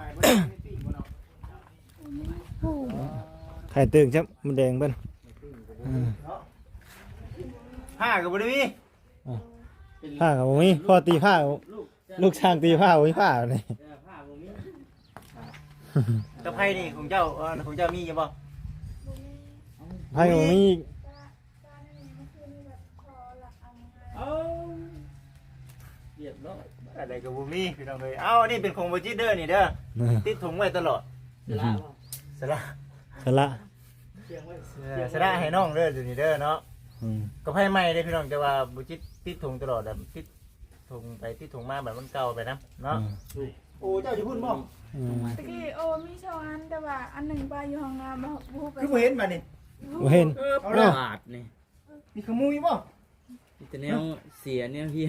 หมายบ่ได้ไม่ปิ้งบ่เนาะไข่ตึงจับมันแดงเบิ้นอืมเนาะผ้าก็บ่ได้มีผ้ากับบ่มีพ่อตีผ้าลูกช่างตีผ้าบ่มีผ้านี่ตะไคร้นี่ของเจ้าเออของเจ้ามีอยู่บ่ไผ่บ่มีเอาเรียบร้อย อะไรก็บ่มีพี่น้องเอ้ยเอ้าอันนี้เป็นของบ่จิตเด้อนี่เด้อนะติดถุงไว้ตลอดเสร็จแล้วสละสละเชียงไว้เออสละให้น้องเด้ออยู่นี่เด้อเนาะอืมก็ไผใหม่เด้อพี่น้องแต่ว่าบ่จิตติดถุงตลอดอะติดถุงไปติดถุงมาแบบมันเก่าไปนะเนาะโอ้เจ้าสิพูดบ่อืมตะกี้โอ้มีสองอันแต่ว่าอันหนึ่งปลาอยู่ห้องน้ำมาบูไปคือบ่เห็นบัดนี้บ่เห็น เออเอาปล่ะลาดนี่มีขโมยบ่มีแต่แนวเสียแนวเฮีย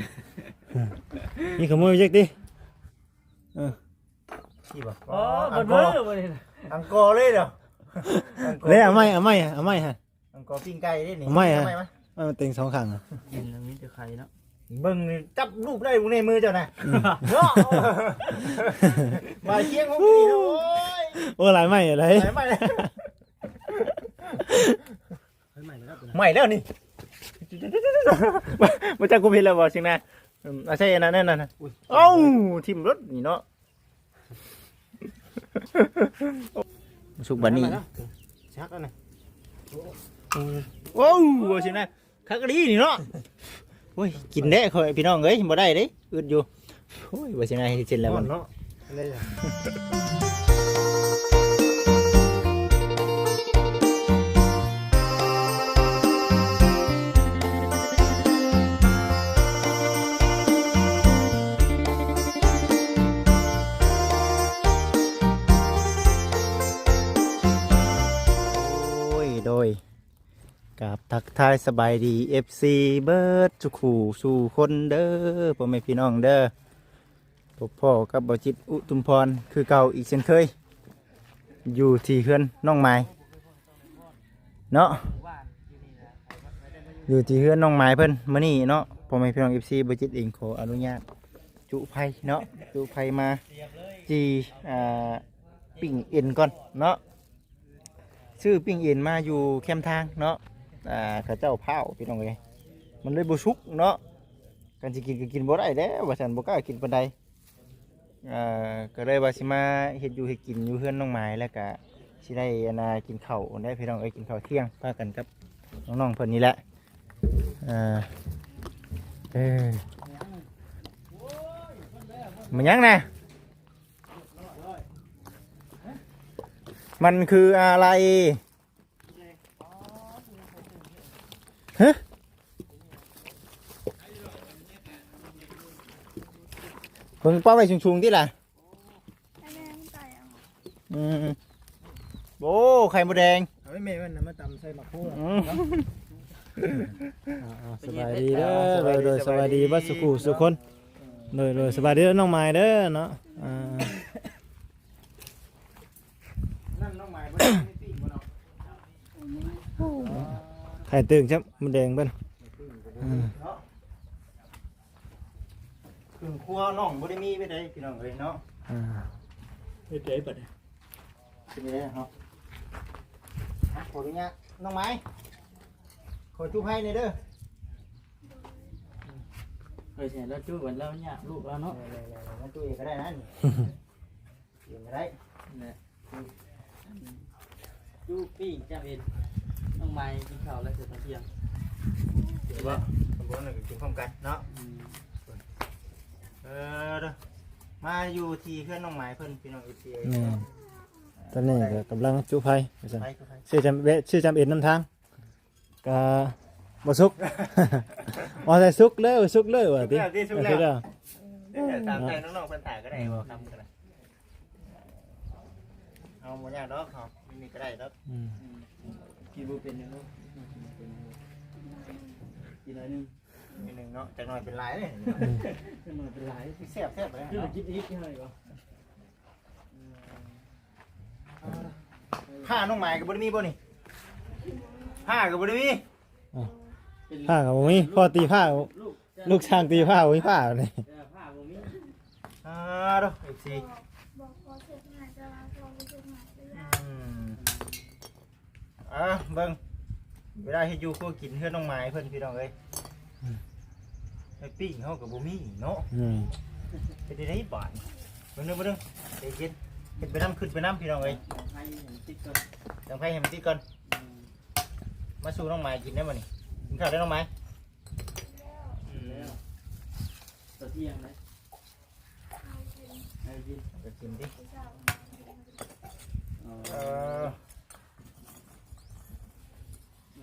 มีขโมยจักดิเออนี่บ่อ๋ออับ่งกเด้ออบ่ได้อังกอร์เลยเด้ออังกอร์แล้วเอาไม้เอาไม้เอาไม้ฮะ อังกอร์ปิ้งไก่ได้นี่เอาไม่อะทำมาเอามันเต็งสองข้างอะกินแล้วมีแต่ไข่เนาะเบิ่งนี่จับลูกได้บ่ในมือเจ้าน่ะเนาะมาเคียงของพี่โอ้ยโอ้หลายไม้อะไรไหนไม่เฮ้ยใหม่แล้วใหม่แล้วนี่มาจากกูผิดแล้วบ่สินะ อืมเอาใช่อันนั้นนั่นน่ะเอ้าทิ่มรถนี่เนาะ สุกบันนี้ชักแล้วนี่โอ้บ่สินะคักกะดีนี่เนาะโอ้ยกินได้ค่อยพี่น้องเอ้ยบ่ได้เด้อึดอยู่โอ้ยบ่สินะเฮ็ดเสร็จแล้วมันเนาะ ทักทายสบายดี FC เบิร์ดสุขูสู่คนเด้อพ่อแม่พี่น้องเด้อพบพ่อกับบจิตอุทุมพร คือเก่าอีกเช่นเคย อยู่ที่เฮือนน้องไม้เนาะอยู่ที่เฮือนน้องไม้เพิ่นมื้อนี้เนาะพ่อแม่พี่น้อง FC บจิตเองขออนุญาตจุไผเนาะจุไผมาจีอ่าปิ่งเอ็นก่อนเนาะชื่อปิ้งเอ็นมาอยู่แคมทางเนาะ อ่าเข้าเจ้าเผาพี่น้องเลยมันเลยบ่สุกเนาะกันสิกินก็กินบ่ได้แล้วว่าซั่นบ่กล้ากินปานใดอ่าก็เลยว่าสิมาเฮ็ดอยู่เฮ็ดกินอยู่เฮือนน้องไม้แล้วก็สิได้อนน่ะกินข้าวได้พี่น้องเอ้ยกินข้าวเที่ยงพากันกับน้องๆเพิ่นนี่แหละอ่าเออมันยังนะมันคืออะไร ฮะเพิ่งป้าไปชุงๆที่ล่ะให้แม่มันไก่เอาอืมโอ้ไข่มดแดงเอาไม่แม่มันมาตำใส่หมักพวกอืมสบายดีเด้อโดยโดยสบายดีบัดสุขุสุขคนโดยโดยสบายดีเด้อน้องไม้เด้อเนาะอ่า นั่นน้องใหม่บ่ได้ไม่ปิ้งบ่เนาะ ไข่ตึงจับมันแดงเบิ้นอืมเนาะถึงครัวน้องบ่ได้มีไปได้พี่น้องเอ้ยเนาะอ่าเฮ็ดได้บัดนี้เป็นยังไงเนาะอะขออนุญาตน้องไม้ขอจุ๊บให้หน่อยเด้อเฮ้ยแช่แล้วจุ้วันแล้วเนี่ยลูกแล้วเนาะเดี๋ยวๆๆๆมันจุ๊บเองก็ได้นะนี่เองก็ได้เนี่ยจุ้ปิ้งจ้าเอ็นน้ องไม้กินข้าวแล้วเสร็จตอนเที่ยงเดี๋ยวว่าสมบูรณ์หนึ่งกินพร้อมกันเนาะอืมเออเด้อมาอยู่ที่เพื่อนน้องไม้เพิ่นพี่น้องเอฟซีนี่ตอนนี้ก็กำลังจุไผ่ว่าซั่นไปก็ไปชื่อจำเวะชื่อจำเอ็นน้ำทางก็บ่สุก อ๋อแต่สุกเลยสุกเลยว่ะติสุกแล้วสุกแล้ว เดี๋ยวตามใจน้องๆเพิ่นถ่ายก็ได้บ่คำก็ได้เอาบ่ยากดอกเฮาไม่มีก็ได้ดอกอืม กินบ่เป็นเนาะกินหน่อยนึงมีหนึงเนาะจักหน่อยเป็นหลายเลยเป็นหน่อยเป็นหลายแซ่บแซ่บเลยคือมันคิดอีกให้ก่อนผ้าน้องไม้ก็บ่ได้มีบ่นี่ผ้าก็บ่ได้มีเป็นผ้ากับบ่มีพ่อตีผ้าลูกลูกช่างตีผ้าบ่มีผ้าเลยแต่ผ้าบ่มีอ่าเด้อ FC บอกพอเสร็จ จะมาลองไปเช็คหน่อยได้ไหม อืม อะเบิ่งเวลาเฮ็ดอยู่ก็กินเฮือนน้องไม้เพิ่นพี่น้องเอ้ยไอ้ปิ้งเฮาก็บ่มีเนาะอืมเฮ็ดได้ไดบาดเบิ่งเด้อเบิ่งเด้อใจเย็นเฮ็ดไปน้ำขึ้นไปน้ำพี่น้องเอ้ยให้เห็นติ๊กก่อนจังไผให้มันติดก่อนอืมมาสู่น้องไม้กินได้บ่นี่กินข้าวได้น้องไม้อืมแล้วตัวเที่ยงเลยให้กินก็กินดิเอเอ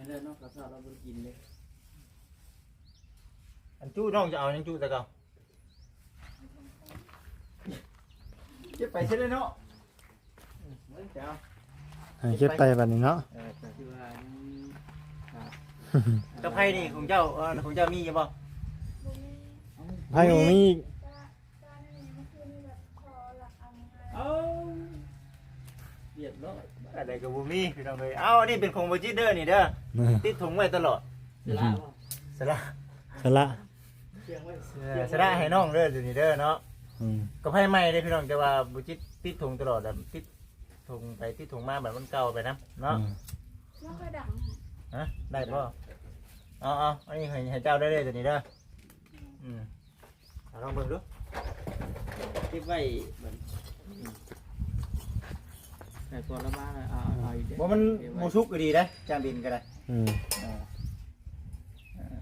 ออไม่เล่นนอกกระสอบเราบ่ได้กินเลยอันจู้น้องจะเอาหยังจู้แต่เก่าเก็บไปเสร็จเลยเนาะอืมเบิ่งจะเอาให้เก็บไปบัดนี้เนาะ เออที่ว่ายังขาดเจ้าไผ่นี่ของเจ้าเออของเจ้ามีอยู่บ่บุมีไพ่ของมีตาตาในนี้เมื่อคืนนี่แบบขอหลักเอาไงเอาเรียบร้อย อะไรกับบูมี่พี่น้องเลยเอ้าอันนี่เป็นของบจิเดอร์นี่เด้อเออติดถุงไว้ตลอดเสร็จแล้วบ่สละสละเชียงไว้เออสละให้น้องเด้ออยู่นี่เด้อเนาะอืมก็ไพ่ใหม่เลยพี่น้องแต่ว่าบุจิตติดถุงตลอดแบบติดถุงไปติดถุงมาแบบมันเก่าไปนะเนาะอืมไม่ค่อยดังฮะได้ป่ะเอาเอาอันนี้ให้ให้เจ้าได้เลยตัวนี้เด้ออืมเอาลองเบิ่งดูเก็บไว้เหมือน แต่ก่อนละบ้านเอาเอาอีกเด้อว่ามันโมซุกก็ดีได้จานบินก็ได้อืมเออเออ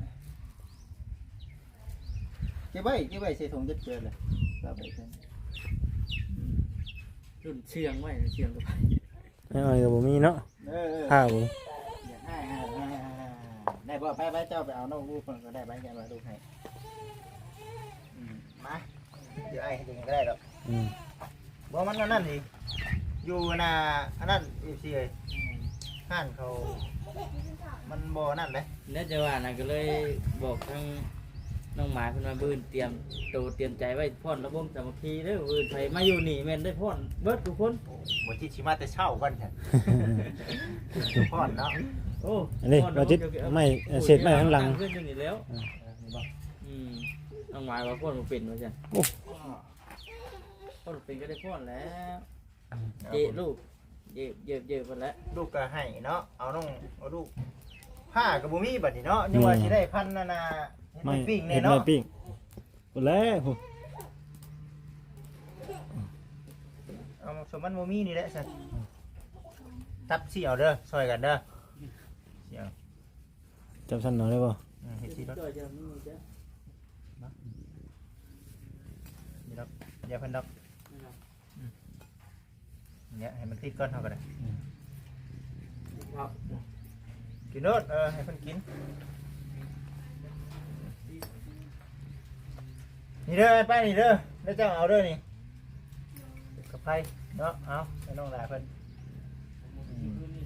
เก็บไว้เก็บไว้ใส่ถุงเจ็ดเจือเลยเอาไปเถอะรุ่นเชียงไว้เชียงกับไปให้อ้อยก็บ่มีเนาะเออเออข้าวบ่อยากให้ให้ให้ให้ให้ได้บ่ไปไปเจ้าไปเอาน้องลูกคนก็ได้ไปแกมาลูกให้อืมมาเดี๋ยวไอ้ให้ยังไงก็ได้หรอกอืมบ่มันอันนั่นดิ อยู่น่ะอันนั้นอีซีเอ้ยห้านเขา มันบ่นั่นเลยแล้วจะว่าน่ะก็เลยบอกทั้งน้องหมาเพิ่นมาบื้นเตรียมตัวเตรียมใจไว้พ่อนระบบสามัคคีเด้อบื้นไผมาอยู่นี่แม่นได้พ่อนเบิดทุกคนบ่จิชิมาแต่เช้าก่อนแท้พ่อนเนาะโอ้อันนี้เราจิตไม่เอ่อเสร็จไม่ข้างหลัง เพื่อนอยู่นี่แล้วเออนี่บ่อืมน้องหมาว่าพ่อนบ่เป็นว่าซั่นโอ้ พ่อนบ่เป็นก็ได้พ่อนแล้ว เจลูกเย็บเย็บเย็บไปแล้วลูกก็ให้เนาะเอาน้องเอาลูกผ้าก็บ่มีบัดนี้เนาะยังว่าสิได้พันนานาเฮ็ดไม่ปิ้งเห็แน่นเนาะไม่ปิ้งหมดแล้วโหเอาสมมันบ่มีนี่แหละซั่นทับสิเอาเด้อซอยกันเด้อสิเอาจับสันหน่อยได้ป่ะอืมเฮ็ดสิรถก็จะมีจ้ะนี่ดอกอย่าเพิ่นดอก เนี่ยให้มันติดก่อนเฮาก็ได้ครับกินโนดเออให้เพิ่นกิน นี่เด้อไปนี่เด้อแล้วเจ้าเอาเด้อนี่กับไผเนาะเอาให้น้องหลายเพิ่นอืม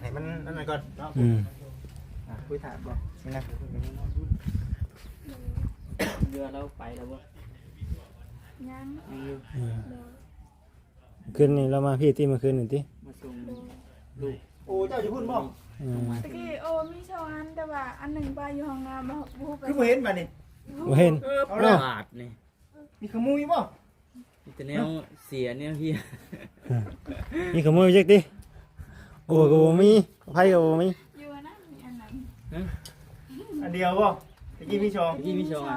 ให้มันนั่นน่ะก่อนเนาะอืมอะคุยถามบ่นี่นะเรือเราไปแล้วบ่ยังยังอยู่อืมโดย คืนนี้เรามาพี่ที่เมื่อคืนนี่ติมาส่งโดยลูกโอ้เจ้าจะพูดบ่อืมตะกี้โอ้มีสองอันแต่ว่าอันหนึ่งปลาอยู่ห้องน้ำมาบูไปคือบ่เห็นมานี่บ่เห็น เออเอาปล่ะลาดนี่มีขโมุยบ่มีแต่แนวเสียแนวเฮียมีขโมยจักติโอ้ก็บ่มีไผก็บ่มีอยู่นะมีอันนั้นอันเดียวบ่ตะกี้มีชองที่มีชองอะ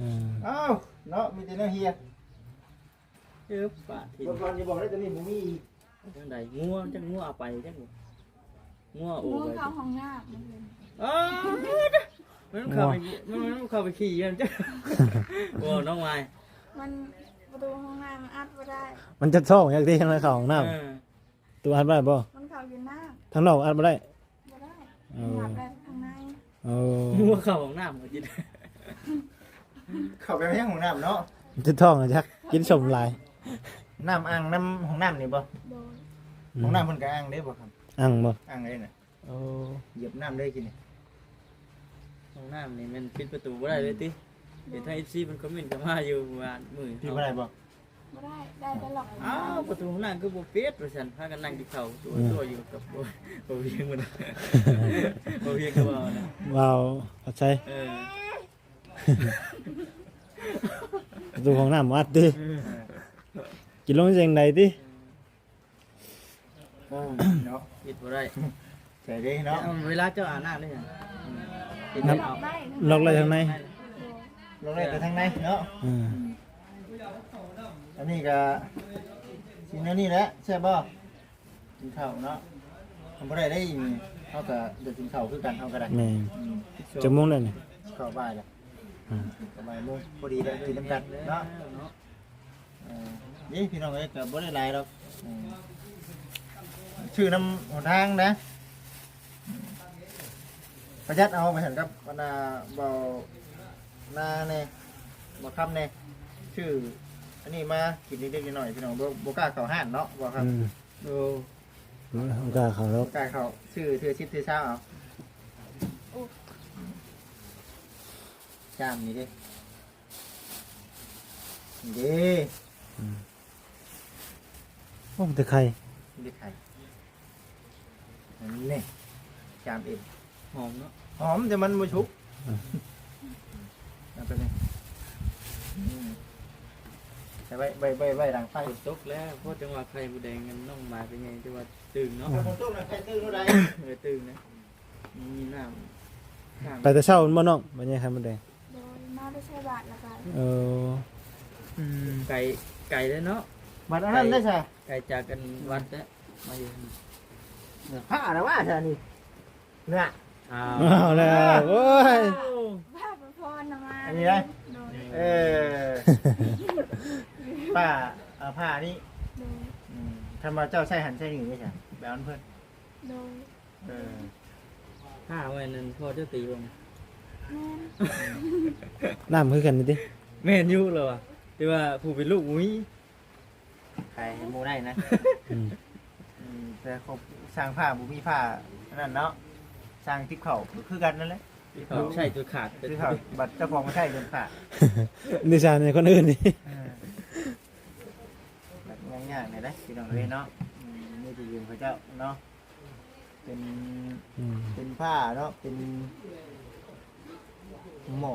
อืม อ้าวเนาะมีแต่เนื้อเฮีย เออปลาที่บ่ก่อนจะบอกได้ตัวนี้บ่มีอีกจังใดงัวจังงัวเอาไปจังงัวโอ้งูไปเข้าห้องน้ำมันเป็นอ้าวมันเข้าไปมันมันเข้าไปขี่กันจ้ะโอ้น้องไม้มันประตูห้องน้ำมันอัดไม่ได้ มันจะท่องจักติทางในเข้าห้องน้ำเออตัวอัดบ่ได้บ่มันเข้าอยู่หน้าทางนอกอัดบ่ได้ไม่ได้เอมันอหลับได้ข้างในโอ้งัวเข้าของน้ำมากินเข้าไปในห้องน้ำเนาะมันจะท่องอะจักกินสมหลาย น้ำอ่างน้ำห้องน้ำนี่บ่โดยอืมห้องน้ำเพิ่นก็อ่างเด้บ่ครับอังบ่อ่างเลยน่ะโอ้เหยียบน้ำได้กินนี่ของน้ำนี่มันปิดประตูบ่ได้เลยติเห็นทาง FC มันคอมเมนต์เข้ามาอยู่ว่ามื้อพี่บ่ได้บ่ไม่ได้ได้แต่หลอกอ้าวประตูของน้ำคือบ่ปิดว่าซั่นพากันนั่งกินข้าวตัวตัวอยู่กับบ่บ่เวียงมันบ่เวียงก็บ่นะว้าวเข้าใจเออ ประตูของน้ำอัดติเออ กินลงจังไดติเนาะคิดบ่ได้ใช่เด้เนาะเอาเวลาเจ้าอาบน้ำได้ยังคิดอได้อเอากได้ล็อกเลยทางในลงได้แต่ทางในเนาะอืมอันนี้ก็สิ่งนั้นนี่แหละใช่บ่กินข้าวเนาะทำบ่ได้ได้อีกนี่เฮาก็เดี๋ยวกินข้าวคือกันเฮาก็ได้แม่นอืมจะม่วงแล้วนี่ ข้าวบ่ายแหละอืมสบายโมงพอดีเลยกินน้ำกันเนาะเนาะเออนี่พี่น้องเอ้ยก็บ่ได้หลายหรอกอืมชื่อน้ำหนทางนะอืมประหยัดเอาไปเห็นกับบรรดาเบาหน้าเน่บ่คำเน่ชื่ออันนี้มากินนิดๆหน่อยๆพี่น้องบ่บ่กล้าเข้าห้านเนาะบ่ครับอืมโอ้มันก็เขาแล้วบ่กล้าเข้าชื่อเทือชิดเทือเช้าเอาจามนี่ดินี่ดิ โอ้มันแต่ไข่นี่ไข่อันนี้เนี่ยจามเองหอมเนาะหอมแต่มันบ่ชุบนั่นเป็นไงอืมใส่ไว้ไว้ไว้ไว้ดังไฟฝนตกแล้วเพราะจังหวะไข่บูแดงกันน้องหมาเป็นไงจังหวะตื่นเนาะฝนตกนะใครตื้อรู้ได้เออตื่นนะมีน้ำน้ำไปแต่เช้ามันบ่น้องบ่ใช่ไข่มดแดงโดยมาได้ใช้บาทละกันเออไก่ ไก่แล้วเนาะบัดอันนั้นได้ใช่ไก่จากกันวัดแล้วมาอยู่นี่ผ้าแล้วว่าใช่นี่เนี่ยอ้าวเอาแล้วโอ้ยภาพพรนะมาอันนี้ได้โดยเออป้าเอาผ้านี่โดยอืมทำมาเจ้าใส่หันใส่หนีได้ใช่แบบนั้นเพื่อนโดยเออห้าไว้นั่นพอเจะตีลงแม่นน้ำคือกันนี่ติแม่นอยุ่เลยว่ะ ที่ว่าผู้เป็นลูกอุ้ยใครให้หมูได้นะอืมอืมแต่เขาสร้างผ้าบุมีผ้าอันนั่นเนาะสร้างทิพเขาคือกันนั่นแหละที่เขาใช่จุดขาดทิพเขาบัตรเจ้าของไม่ใช่เดินขาดดิฉันในคนอื่นนี่เออแบบง่ายๆเนี่ยได้พี่น้องเลยเนาะอืมนี่จะยืมพระเจ้าเนาะเป็นอืมเป็นผ้าเนาะเป็นหมอ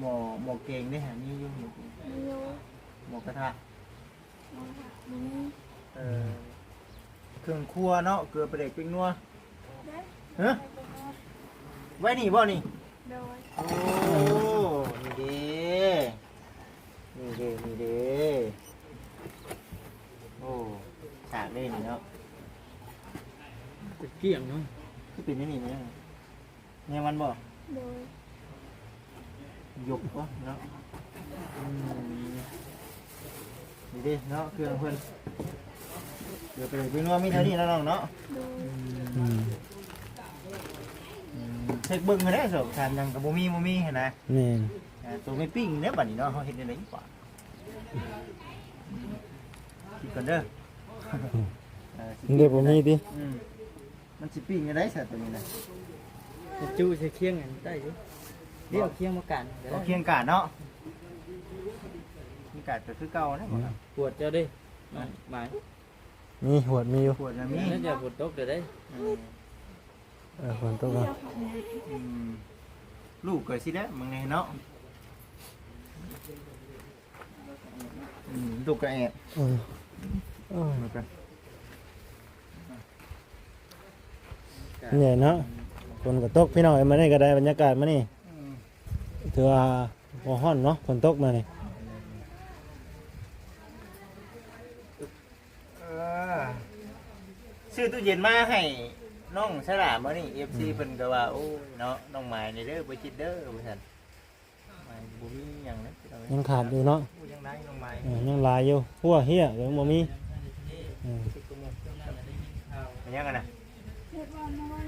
หมอหมอเก่งนี่ฮะนี่อยุ่งหมอเก่งมีอยู่หมอกระทะนะคะมีเออเครื่องครัวเนาะเกลือประเด็กปิ้งนัวได้เฮ้ยไปหมดไว้นี่บ่นี่ โดยโอ้ นี่เด้นี่เด้นี่เด้โอ้ฉากเด้นี่เนาะเกี่ยงเนาะคือเป็นนี่นี่มั้ยเนี่ยมันบ่โดย หยกวะเนาะอืมนี่เด้เนาะเครื่องเพิ่นเดี๋ยวไปเลยเป็นว่ามีเท่านี้แล้วน้องเนาะโดยอืมอืมเช็คเบิ่งกันได้สอบถามหยังกับบ่มีบ่มีเห็นนะแม่นอ่าตัวไม่ปิ้งเด้อบัดนี้เนาะเฮาเฮ็ดได้ไดกว่าคิดก่อนเด้อเออสิเดี๋ยวบ่มีติอืมมันสิปิ้งกันได้ซะตัวนี้นะ จะจู้จะเคียงกันได้อยุ เดี๋ยวเคียงมากันก็เอาได้เคียงกาดเนาะมีกาดก็คือเก่านะบ่ครับปวดเจ้าดิมันหมายมีหวดมีอยู่ขวดน่ะมีนั่นจะปวดตกเดี๋ยวได้อืมเออฝนตกเที่แล้วยวของเนี่ยอืมลูกก็สิแล้วมึงไงเนาะอืมลูกก็แอบเออเออลูกก็เนี่ยเนาะฝนก็ตกพี่น้องเอ้ยมานี่ก็ได้บรรยากาศมานี่อืม ถือว่าบ่ฮ้อนเนาะฝนตกมานี่เออซื้อตู้เย็นมาให้น้องสลามมานี่ FC เพิ่นก็ว่าโอ้ยเนาะน้องหมายนี่เด้อบ่คิดเด้อว่าซั่นหมายบ่มีหยังนะพี่น้องเอ้ยยังขาดอยู่เนาะพูดยังได้น้องหมายเออยังหลายอยู่พัวเฮียยังบ่มีเออเป็นยังไงนะเฮ็ดวันมาไว้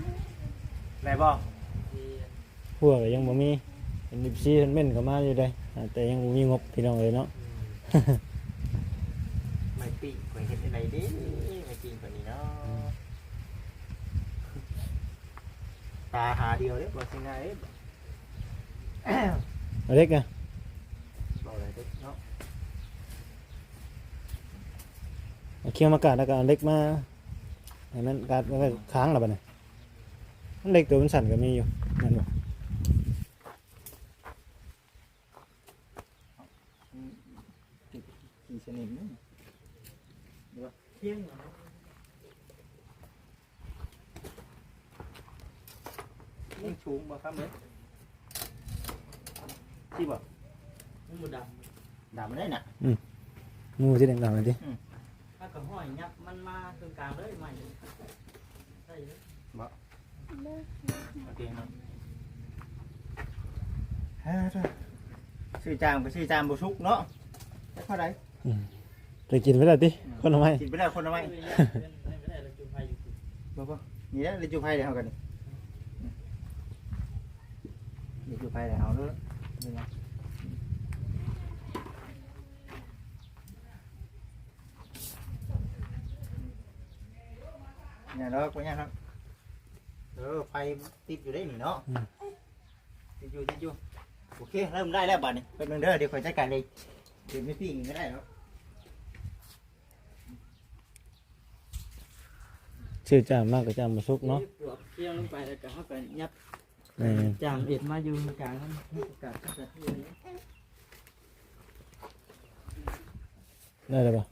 ไรบ่พัวก็ยังบ่มี เป็นดิบซีเพิ่นเม่นก็มาอยู่ได้อ่าแต่ยังบ่มีงบพี่น้องเอ้ยเนาะ ไม่ปีกข่อยเฮ็ดอะไรดิไม่จริงกว่านี้เนาะตาหาเดียวเด้อบ่สิงไงเอ้ยเอาเล็กอะบ่อะไรเด้อเนาะเอาเคียงมากาดแล้วก็เอาเล็กมาให้มันกาดมันก็ค้างแล้วบัดนี้มันเล็กตัวมันสั่นก็มีอยู่นั่นบ่ ขี่กี่ชนิดนี่เที่ยงเหรอยิ่งชูงบ่ครับเด้ที่บ่มันบ่ดดำได้น่ะงูที่แดงๆเลยดิำถ้าก็ห้อยยับมันมาตรงกลางเลยใหม่ได้เลยเลิกโอเคครับฮ่าจ้ะชื่อจางไปชื่อจางบุชุกเนาะได้เท่าไหร่ ไปกินไปแล้วดิคนละไม้กินไปได้คนละไม้ไม่ได้เราจุไฟอยู่บ่บ่นี่แหละเลยจูไพ่เดี๋ยวเอากันนี่เลยจูไพ่เดี๋ยวเอาเด้อนี่นะเนี่ยเราก็เนี่ยครับเออไฟติดอยู่ได้นี่เนาะติดอยู่ติดอยู่โอเคเริ่มได้แล้วบัดนี้เป็นเด้อเดี๋ยวคอยจัดการเลยเดี๋ยวไม่ปิ้งไม่ได้แล้ว ชื่อจามมากกับจามมาซุกเนาะปลวกเที่ยงลงไปแล้วก็เขาก็ยับแม่นจามเอ็ดมาอยู่กลางนั้นกลางก็จะที่นี่ได้แล้วปะ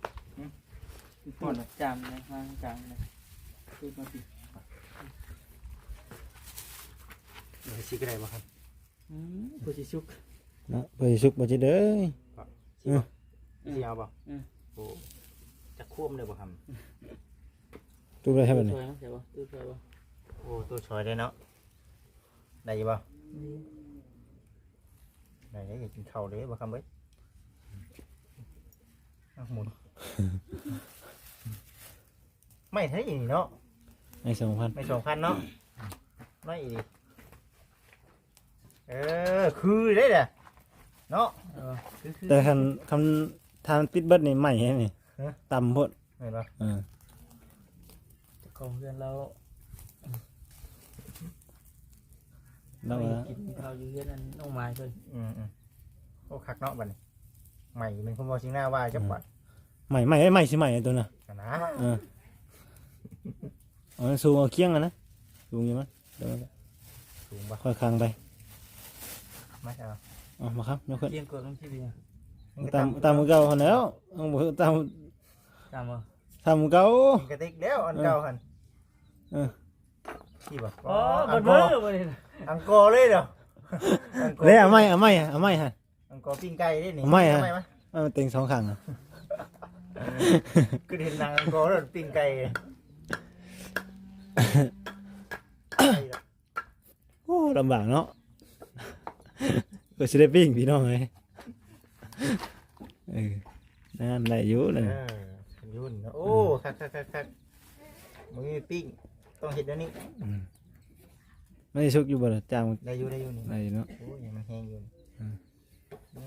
ปวดจามนะมากลางนะคือมาสิเดี๋ยวซีก็ได้บ่ครับอืมผู้สิชุกเนาะไปซุกมาจิเด้อซีบ่ซีเอาบ่อืม โอ้จะควบเลยบ่ครับ ตู้ได้ให้บัดนี้ช่วยนะเดี๋ยวบ่ตู้ช่วยบ่โอ้ตัวซอยได้เนาะได้อยี่บ่ได้ได้อยากกินข้าวเลยบ่ครับเบ้ยอะหมุน ไม่เท่านี้เนาะให้สองพันไม่สองพันเนาะไม่อีกเออคือได้เด้อเนาะเออคือคือแต่คันคำทานปิดเบิดนี่ใหม่แฮะนี่ฮะต่ำโพดเห็นป่ะเออ ของเพื่อนเราแล้วไปว่ากินข้าวอยู่เพื่อนนั่นน้องไม้เพิ่นอืมอืมโอ้คักเนาะบัดนี้ใหม่เป็นคนบอกชิงหน้าว่าจังหวัดใหม่ใหม่ใหม่สิใหม่ตัวน่ะกันนะ เออเอาสูงเอาเคียงกันนะสูงอยู่มั้ยเดี๋ยวมันก็สูงป่ะค่อยค้างไปไม่เอาเอามาครับยกขึ้นเที่ยงกดลงที่เดียวตามตามมือเก่าหันแล้วเอาบ่ตาม ตามบ่ ตามมือเก่า กระติกแล้วอันเก่าหันเออ ที่บ่อ๋ออับ่งกเบิ่องร์บ่ได้อังกอร์เลยเด้ออังกอร์เลยเอาไม่เอาไม่เอาไม่ฮะ อังกอร์ปิ้งไก่ได้นี่ไม่อะ ทำไมวะเอามันเต็งสองข้างอะคือเห็นนางอังกอร์แล้วปิ้งไก่โอ้ลำบากเนาะก็สิได้ปิ้งพี่น้องเลยเออนั่นได้อยู่เอเลยอ ยุ่นเนาะโอ้คักคักคักคักมึงมีปิ้งต้องเห็ดอันนี้มไม่ได้ชุกอยู่บ่ล่ะจางได้อยู่ได้อยู่นี่ได้อยู่เนาะ โอ้ยยังมันแห้งอยู่นี่อืม อื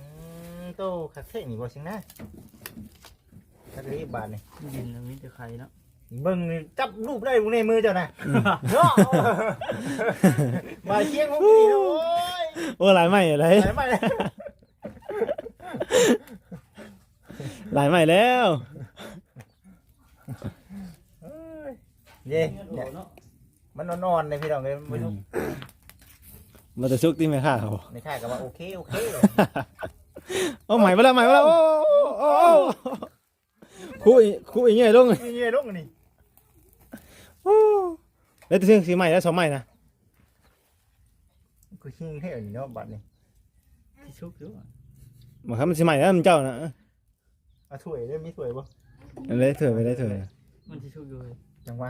มโตคักเท่นี่บ่สิงนะคักรีบบาทนี่ดินมันมีแต่ไข่เนาะเบิ่งนี่จับรูปได้อยู่ในมือเจ้าน่ะเนาะมาเคียงของพี่เนาะโอ้ยโอ้หลายใหม่อะไรไหนมาเลยหลายใหม่แล้ว เอ้ยเย่เนี่ยเนาะมันนอนๆเลยพี่น้องเลยไม่รู้มาแต่ชุกที่ไม่ค่าเขาในค่ายก็ว่าโอเคโอเคโอ้ใหม่ไปแล้วใหม่ไปแล้วโอ้โอ้โอ้คู่อีคู่อีเงี้ยลงเลยนี่เงี้ยลูกนี่โอ้แล้วถึงสีใหม่แล้วสองใหม่นะกูชิงให้อันนี้เนาะบัดนี่ที่ชุกอยู่มาครับมันสีใหม่แล้วมันเจ้านะเอาถ้วยได้มีถ้วยบ่เอาเลยเถื่อไปเลยเถื่อมันที่ชุกอยู่เลยจังหวะ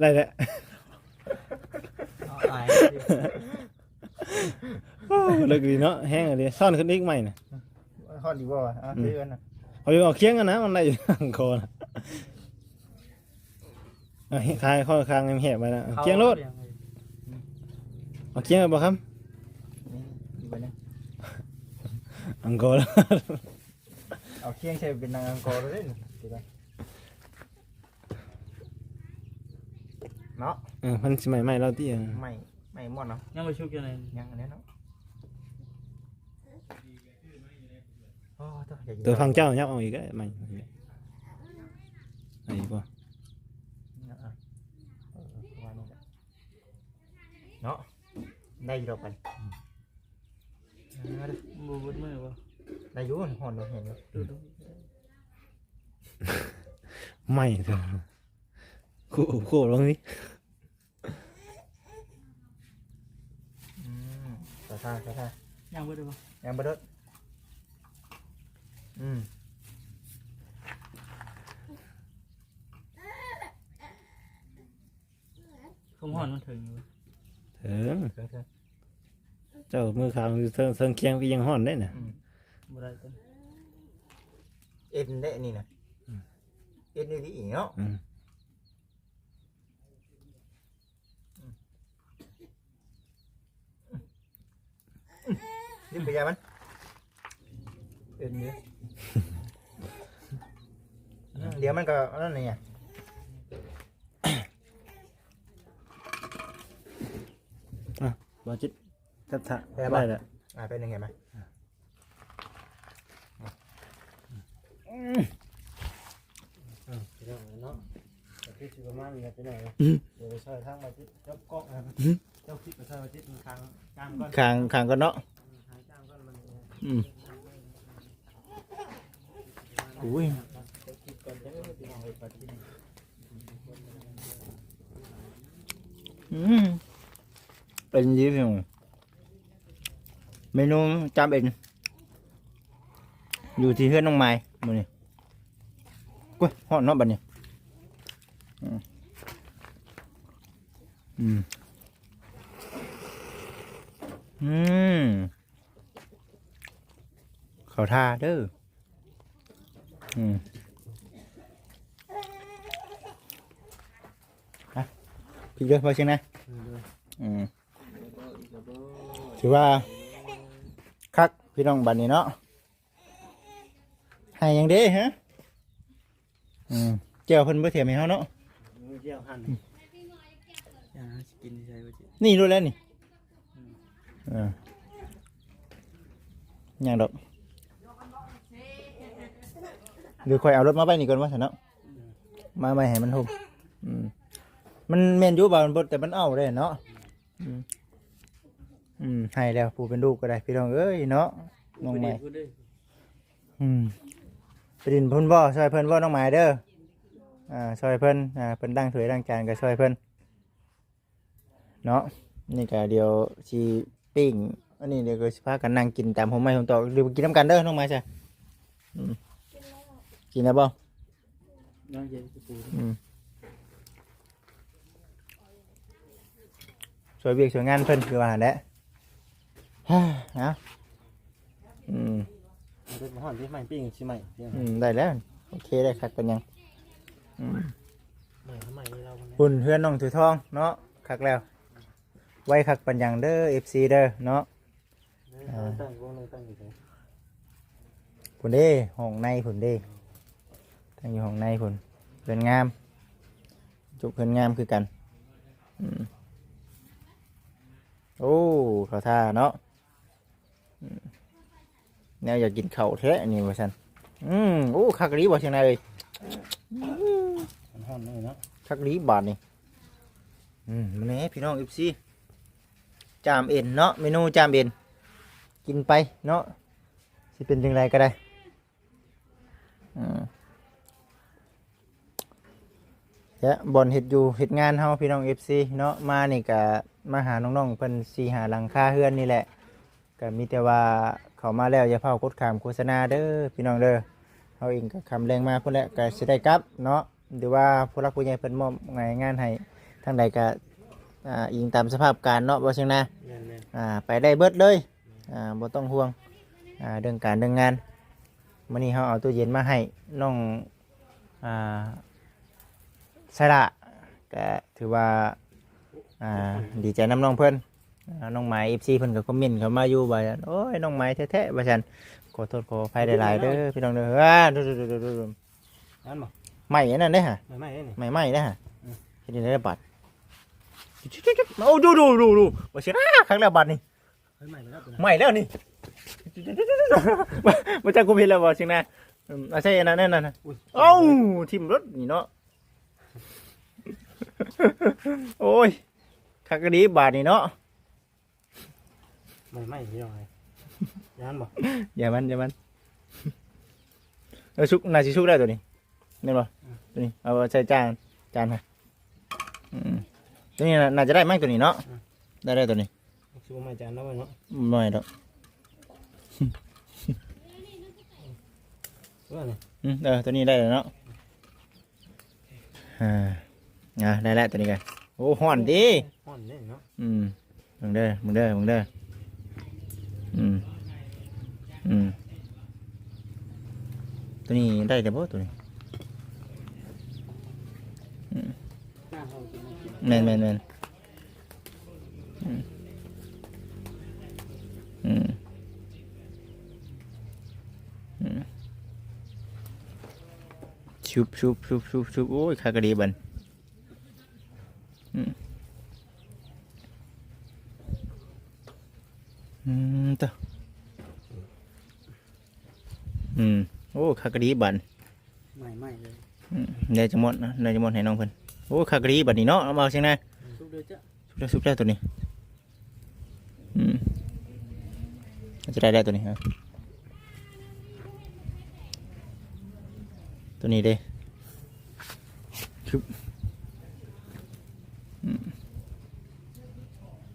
ได้แล้วเอาอายโอ้เลิกดีเนาะแห้งเลยซ่อนขึ้นอีกใหม่นะฮอดดีบ่วะเอะซื้อกันนะเอาอยู่เอาเคียงกันนะมันได้อยู่ข้างคอนะเอาคายข้อคางแหบไปนะเอาเคียงรถเอาเคียงเอาบ่ครับนี่ดีบ่เนี่ยอังกอร์แล้วเอาเคียงใช้เป็นนางอังกอร์เลยนี่ดีไป เนาะเออมันสมัยใหม่เราที่อะไม่ไม่หมดเนาะยังไม่ชุกอยู่เลยยังอันนี้เนาะโอ้ตัวอย่ายิตัวฟังเจ้ายับเอาอีกก็ใหม่ไอ้บ่อะอะเออประมาณนี้แหละเนาะได้อยู่ดอกไปเอาเด้อบูบุดมือบ่ได้อยู่หอนดูเห็นอยู่ดูดู ไม่เถอะคู่คู่ลงนี่อืมเขาท่าเขาท่าย่างเบิดได้บ่ยังบ่เด้ออืมคงฮ้อนมันถึงอยู่ถึงเถิงเถิงเจ้ามือขางอยู่เทิงเทิงเคียงก็ยังห่อนได้น่ะอืมบ่ได้จังเอ็นได้นี่นะ เอ็นนี่ดีเนาะอืม นี่ไปยามันเอ็นนี่เดี๋ยวมันก็นั่นนี่ไงบ่จิตทับทะแพ้บ่ได้ละอ่าเป็นยังไงไหม เนาะที่สิประมาณนี้ไปไหนเดี๋ยวไปช่วยทางมาจิตจับกล้องนะครับเจ้าคิดไปช่วยมาจิตมันค้างกล้ามก่อนขางขางก็เนาะค้างกล้ามก่อนมันอืมอุ้ยคิดก่อนจังว่าสิเอาไปปฏิอืมเป็นยี่ห้อเมนูจำเป็นอยู่ที่เฮือนน้องไม้มื้อนี้ กุ้ยฮอดเนาะบัดนี้อืมอืมอืมเขาท่าเด้ออืมฮะพี่เด้อพอเชียงนะอืมถือว่า คักพี่น้องบันนี้เนาะให้ยังเด้ฮะ อืมเจ้าเพิ่นบ่เทียมให้เฮาเนาะมือเจียวหั่นย่างสิกินใช่บ่จินี่รู้แล้วนี่เออหยังดอกหรือค่อยเอารถมาไปนี่ก่อนว่าซั่นเนาะมาไม่ให้มันห่มอืมมันแม่นอยู่บ่ามันบ่แต่มันเอาได้เนาะอืมอืมให้แล้วผู้เป็นลูกก็ได้พี่น้องเอ้ยเนาะน้องใหม่พูดเด้ออืม ไปดินเพิ่นบ่ช่วยเพิ่นบ่น้องหมายเด้ออ่าช่วยเพิ่นอ่าเพิ่นดังถ้วยดังจานก็ช่วยเพิ่นเนาะนี่ก็เดี๋ยวสิปิ้งอันนี้เดี๋ยวก็สิพากันนั่งกินตามผมไม่ผมตอกหรือกินน้ำกันเด้อน้องหมายจ้ะอืมกินแล้วบ่น้องเย็นสิปูอืมช่วยเวียกช่วยงานเพิ่นคือว่าหั่นแหละฮ่าเอาอืม มันเป็นห่อนที่ใหม่ปิ้งชิใหม่เพียงอืมได้แล้ว โอเคได้คักเป็นยังอืมใหม่ทำไมเราเนี่ยหุ่นเพื่อนน้องถือทองเนาะคักแล้ว ไว้คักปัญญังเด้อ FC เด้อเนาะตั้งวงเลยตั้งอยู่ไหนผุนเด้ห้องในผุนเด้ตั้งอยู่ห้องในผุนเพื่อนงาม จุกเพื่อนงามคือกันอืมโอ้เขาท่าเนาะอืม แนวอยากกินข้าวแท้อันนี่ว่าซั่นอืมโอ้คักรีบ่เชียงรายเอ้ยมันห่อนเลยเนาะคักรีบาทนี่อืมมันนี้พี่น้อง FC จามเอ็นเนาะเมนูจามเอ็นกินไปเนาะสิเป็นจังไรก็ได้อืมเดี๋ยวบอลเห็ดอยู่เห็ดงานเฮาพี่น้อง FC เนาะมานี่ก็มาหาน้องๆเพิ่นสีหาหลังคาเฮือนนี่แหละก็มีแต่ว่า เขามาแล้วอย่าเผากดขามโฆษณาเด้อพี่น้องเด้อเฮาเองก็คำแรงมาพุ่นแหละก็สิได้กลับเนาะหรือว่าผู้รักผู้ใหญ่เพิ่นมอบงานงานให้ทางใดก็อ่าอิงตามสภาพการเนาะบ่เชียงนาแม่นแม่นอ่าไปได้เบิดเลยอ่าบ่ต้องห่วงอ่าเรื่องการเรื่องงานมื้อนี้เฮาเอาตู้เย็นมาให้น้องอ่าสระก็ถือว่าอ่าดีใจน้ำน้องเพิ่นอ่า น้องไม้ FC เพิ่นก็คอมเมนต์เข้ามาอยู่ว่าโอ้ยน้องไม้แท้ๆว่าซั่นขอโทษขออภัยหลายๆเด้อพี่น้องเด้อว้าดูๆๆนั่นบ่ๆๆใหม่อันนั้นเด้อฮะไม่ไม่นี่ใหม่ใหม่นะฮะอืม เฮ็ดได้บัตรโอ้ดูดูดูดูว่าสินะครั้งแล้วบัตรนี่ เฮ้ยใหม่ไปแล้วตัวใหม่แล้วนี่ มาจากกุมพินแล้วบ่ชิงนะอืมอาใช่อันนั้นนั่นน่ะอุ้ยเอ้าทิมรถนี่เนาะ โอ้ยคักกะดีบาทนี่เนาะ ใหม่ใหม่ที่ยังไงยันบ่อย่ามันอย่ามันเออชุกน่าสิชุกได้ตัวนี้แม่นบ่ตัวนี้เอาใส่จานจานฮะอืมตัวนี้น่ะน่าจะได้มั้งตัวนี้เนาะได้ได้ตัวนี้ชิบมาจานแล้วเนาะไม่ดอกว่าไงอืมเออตัวนี้ได้แล้วเนาะอ่าอะได้แล้วตัวนี้กันโอ้ห่อนดิห่อนเนี่ยเนาะอืมมึงเด้อมึงเด้อมึงเด้อ อืม อืม ตัวนี้ได้แต่บ่ตัวนี้หน้าห้องกินกินแมนแมนแมนอืมอืมอืม ชุบชุบชุบชุบชุบโอ้ยขากระดีบันอืมอืม ต่ออืม โอ้ขากระดีบันไม่ไม่เลยอืมได้จะหมดนะได้จะหมดให้น้องเพิ่นโอ้ขากระดีบันนี่เนาะเอามาเชียงนะทุกเดือนจ้ะสุดแล้วสุดแล้วตัวนี้ อืมจะได้ได้ตัวนี้ครับตัวนี้เด้ชุบ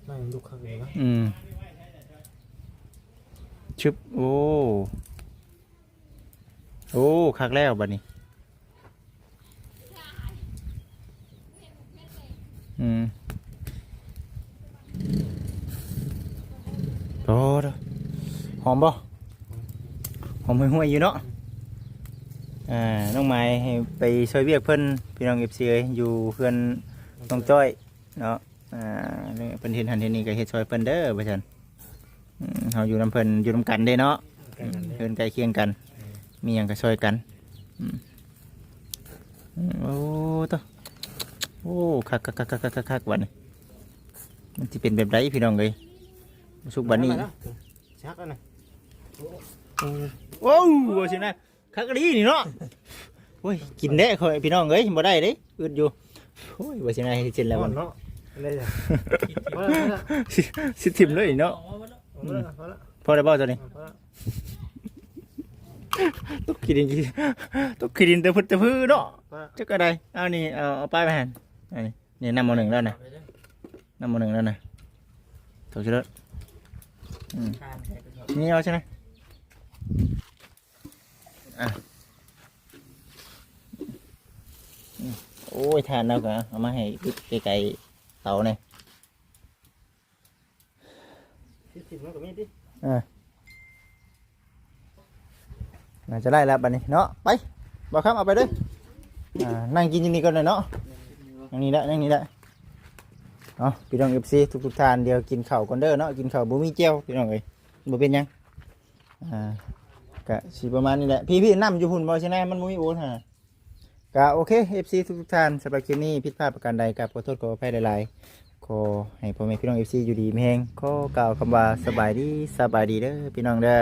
ไม่ลูกข้างเลยเนาะอืม ชุบโอ้โอ้คักแล้วบัดนี้ อืมโอ้เด้อหอมบ่หอมห่วยๆอยู่เนาะอ่าน้องไม้ให้ไปช่วยเวียกเพิ่นพี่น้องเอฟซีอยู่เพื่อนน้องจ้อยเนาะอ่าเรื่องเพิ่นเห็นหันเห็นนี่ก็เฮ็ดช่วยเพิ่นเด้อว่าซั่นอืม เฮาอยู่นํเพิ่นอยู่นํกันเด้เนาะใกล้กันเลยเพิ่นใกล้เคียงกัน มีหยังก็ช่วยกันอืมอืมโอ้ตะโอ้คักคักคักคักคักคักคักบัดนี้มันสิเป็นแบบใดพี่น้องเอ้ยสุกบัดนี้ชักแล้วนะโอ้ว่าสินะคักดีนี่เนาะโอ้ยกินได้ค่อยพี่น้องเอ้ยบ่ได้เด้อึดอยู่โอ้ยว่าสินะเฮ็ดเช่นแล้วห่มัอนนเนาะอะไรจ้ะพอแล้วสิสิทิ่มเลยเนาะออกมาแล้ว พอแล้วพอแล้วพอได้บ่ตัวนี้พอแล้วตกขี้ดินขี้ตกขี้ดินแต่พึ่แต่พื้เนาะพอแล้วจักก็ได้เอานี่เอาเอาป้ายไปหันอันนี้นี่นำมาหนึ่งแล้วนะเอาไปเลยนำมาหนึ่งแล้วนะถูกชิลดทานแค่ไปเถอะนี่เอาใช่ไหมอะอืมโอ้ยทานแล้วก็เอามาให้ไกลๆเตาเนี่ย สิบสิบมันก็มีดิน่าจะไล่แล้วบัดนี้เนาะไปบอกครับเอาไปเลยอ่านั่งกินที่นี่ก่อนเลยเนาะนั่งนี่ได้นั่งนี่ได้เนาะพี่น้องเอฟซีทุกทุกๆทานเดียวกินข้าวก่อนเด้อเนาะกินข้าวบุมีเจียวพี่น้องเอ้ยบ่เป็นหยังอ่ากะสิประมาณนี้แหละพี่พี่นั่อยู่หุ่นบ่ใช่ไหมมันบ่มีโอนฮะกะโอเคเอฟซีทุกทุกๆทานสำหรับคลิปนี้ผิดพลาดประการใดกับขอโทษขออภัยหลายๆ ก็ให้พ่อแม่พี่น้องเอฟซีอยู่ดีมีแฮงก็กล่าวคำว่าสบายดีสบายดีเด้อพี่น้องเด้อ